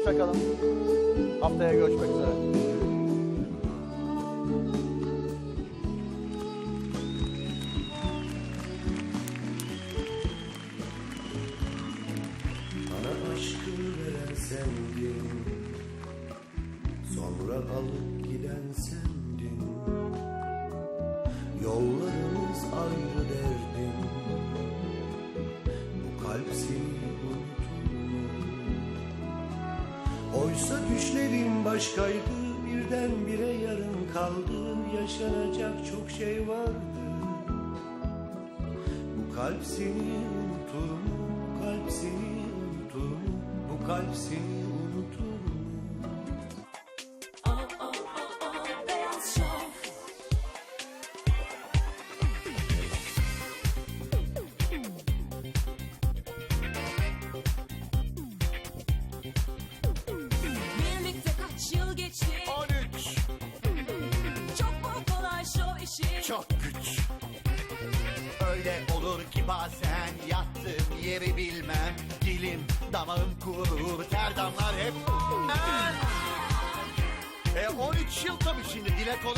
Hoşçakalın. Haftaya görüşmek üzere. Bana aşkı veren sendin Sonra alıp giden sendin Yollarımız ayrı derdin Bu kalp seni Oysa düşlerin başkaydı Birdenbire yarım kaldı Yaşanacak çok şey vardı bu kalp seni unutur mu? Bu kalp seni unutur mu? Bu kalp seni çok güç. Öyle olur ki bazen yattığım yeri bilmem. Dilim damağım kurur ter damlar hep. Ben E 13 yıl tabii şimdi dile kolay